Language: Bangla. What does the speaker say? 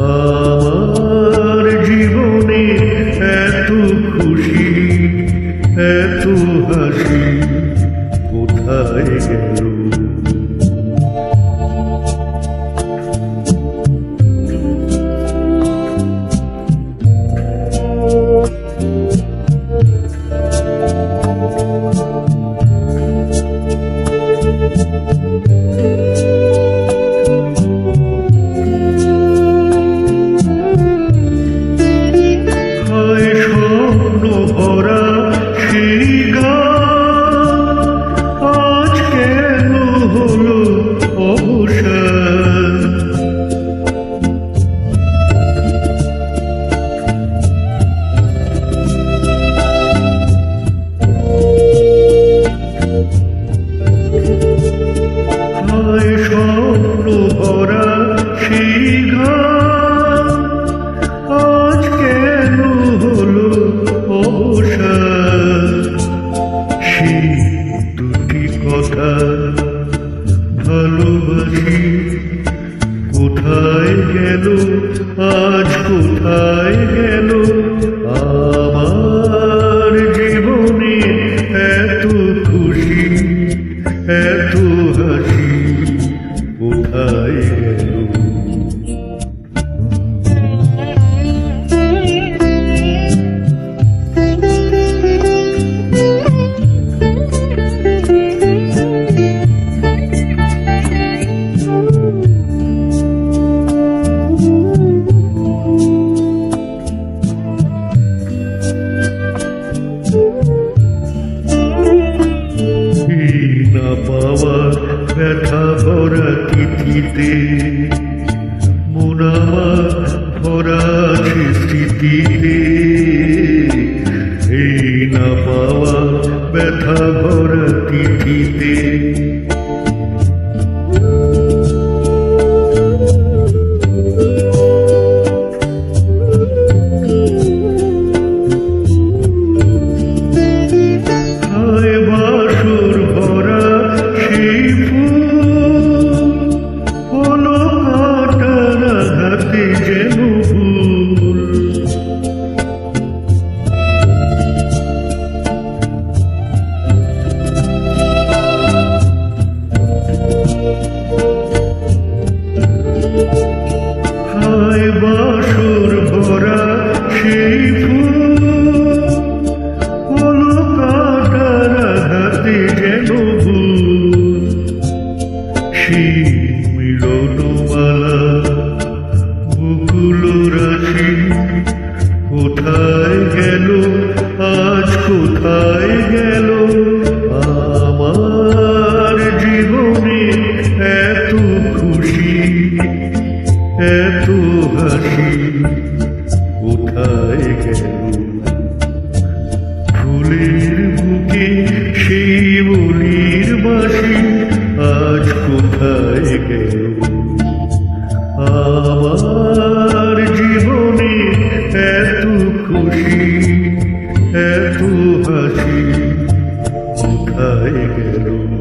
আমার জীবনে এত খুশি এত হাসি কোথায় গেল? ভরা সেই গান কথা ভালোবাসি কোথায় গেল আজ কোথায় গেল? না পাওয়া ব্যথা ভরা তিথিতে। মন আমার ভরা স্মৃতিতে এই না পাওয়া ব্যথা ভরা তিথিতে। বাসর ভরা সেই ফুল হাতে যেন কোথায় গেল আজ কোথায় গেল? ফুলের বুকে সেই বলির বাসি, আজ কোথায় গেল? আমার জীবনে এত খুশি, এত হাসি, কোথায় গেল?